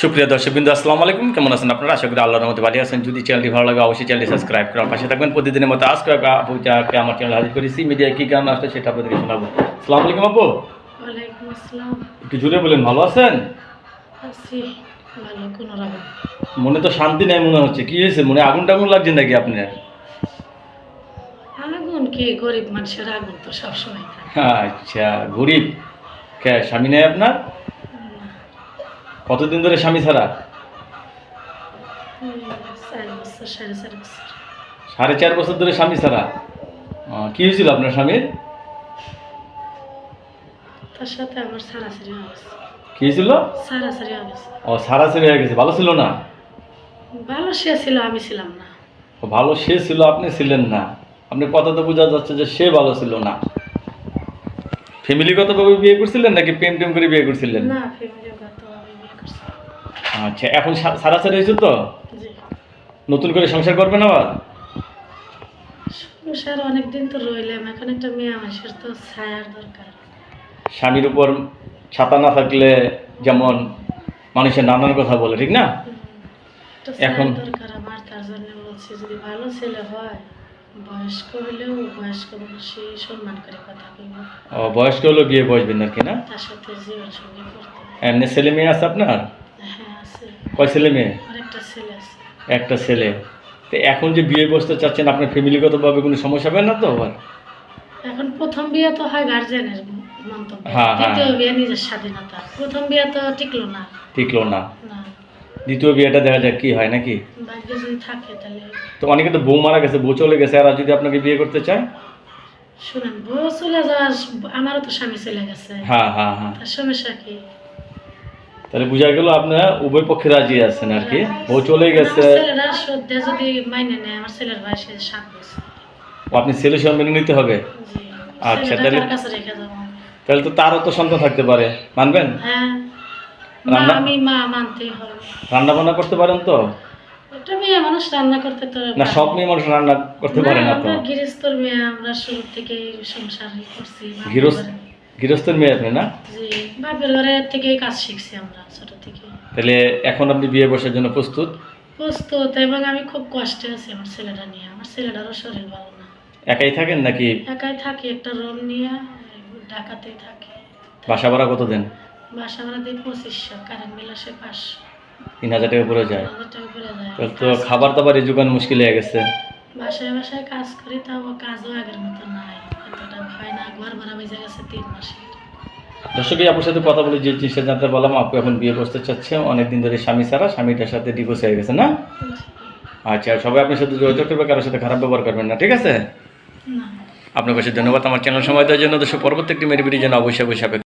সুপ্রিয় দর্শক বিন্দু আসসালামু আলাইকুম। কেমন আছেন আপনারা? আশা করি আল্লাহর মধ্যে ভালো আছেন। যদি চ্যানেলটি ভালো লাগে অবশ্যই চ্যানেলটি সাবস্ক্রাইব করার পাশে থাকবেন। প্রতিদিনের মতো আজকে আপু যাকে আমার চ্যানেল হাজির করেছি মিডিয়ায় কী গান আসছে সেটা আপনাদেরকে শোনাবো। আসসালামু আলাইকুম আপু। একটু জুড়ে বলেন ভালো আছেন? মনে তো শান্তি নেই মনে হচ্ছে। কি হয়েছে? মনে আগুন টাগুন লাগছে নাকি আপনার? আগুন কি? গরিব মানুষের আগুন তো সবসময় আচ্ছা গরিব। কে স্বামী নেই আপনার? কতদিন ধরে স্বামী ছাড়া? সাড়ে চার বছর। ধরে স্বামী ছাড়া? কি হয়েছিল আপনার স্বামীর? তার সাথে আমার সারাসারি অবস্থা কি সারাসারি অবস্থা ও সারা ছেড়ে হয়ে গেছে। ভালো ছিল না? ভালো সে ছিল আমি ছিলাম না। ও ভালো সে ছিল আপনি ছিলেন না। আপনি কথা তো বোঝা যাচ্ছে যে সে ভালো ছিল না। ফ্যামিলিগতভাবে বিয়ে করছিলেন নাকি প্রেম টেম করে বিয়ে করছিলেন? না ফ্যামিলিগত। আচ্ছা এখন সারা ছেড়ে হয়েছে তো? নতুন করে সংসার করবেন আবার? সংসার অনেকদিন তো রইলাম এখন একটা মেয়ে মানুষের তো ছায়ার দরকার। স্বামীর উপর ছাতা না থাকলে যেমন মানুষের নানান কথা বলে ঠিক না? এখন- দরকার আমার তার জন্য বলছি যদি ভালো ছেলে হয় বয়স্ক হলেও বয়স্ক মানুষই সম্মান করে কথা বলব। ও বয়স্ক হলেও বিয়ে বসবেন আর কি না? তার সাথে জীবন সঙ্গী করতে। এমনি ছেলে মেয়ে আছে আপনার? হ্যাঁ কয় ছেলে মেয়ে? একটা ছেলে। তো এখন যে বিয়ে বসতে চাচ্ছেন আপনার ফ্যামিলিগতভাবে কোনো সমস্যা হবে না তো আবার? এখন প্রথম বিয়ে তো হয় গার্জেনের মন্তব্য। হ্যাঁ, হ্যাঁ। দ্বিতীয় বিয়ে নিজের স্বাধীনতা। প্রথম বিয়ে তো টিকলো না। টিকলো না। না। দ্বিতীয় বিয়েটা দেখা যাক কি হয় নাকি? থাকে তাহলে। তো অনেকে তো বউ মারা গেছে বউ চলে গেছে আর যদি আপনাকে বিয়ে করতে চায়? শুনেন বউ চলে যাওয়ার আমারও তো স্বামী চলে গেছে। হ্যাঁ হ্যাঁ হ্যাঁ। সমস্যা কি? তাহলে বোঝা গেল আপনার উভয় পক্ষে রাজি আছেন আর কি। ও চলে গেছে। আপনি ছেলে মেনে নিতে হবে? আচ্ছা, তাহলে- তাহলে তো তারও তো সন্তান থাকতে পারে। মানবেন? হ্যাঁ। রান্না- আমি মা মানতেই রান্না বান্না করতে পারেন তো? মানুষ রান্না করতে তো না সব মেয়ে মানুষ রান্না করতে পারে না তো? আমরা গৃহস্থর মেয়ে আমরা শুরু থেকে সংসার করছি। গৃহস্থের মেয়ে আপনি না? বাপের ঘরে থেকেই কাজ শিখছি আমরা ছোট থেকে। তাহলে এখন আপনি বিয়ে বসার জন্য প্রস্তুত? প্রস্তুত এবং আমি খুব কষ্টে আছি আমার ছেলেটা নিয়ে। আমার ছেলেটারও শরীর ভালো না। একাই থাকেন নাকি? একাই থাকি একটা রুম নিয়ে ঢাকাতেই থাকি। বাসা ভাড়া কত দেন বাসা ভাড়া দিই পঁচিশশো কারেন্ট বিল আসে পাঁচশো। তিন হাজার টাকা পড়ে যায়। তাহলে তো খাবার দাবার এই যোগান মুশকিল হয়ে গেছে। বাসায় বাসায় কাজ করি তাও কাজও আগের মতো নাই। ঘর ভাড়া বেজে গেছে তিন মাসের দর্শক আপনার সাথে কথা বলে যে জিনিসটা জানতে পারলাম আপু এখন বিয়ে করতে চাচ্ছে। অনেকদিন ধরে স্বামী ছাড়া স্বামীটার সাথে ডিভোর্স হয়ে গেছে না? আচ্ছা সবাই আপনার সাথে যোগাযোগ করবে কারোর সাথে খারাপ ব্যবহার করবেন না ঠিক আছে? আপনার কাছে ধন্যবাদ আমার চ্যানেল সময় দেওয়ার জন্য। দর্শক পরবর্তী একটি মেরি যেন অবশ্যই অবশ্যই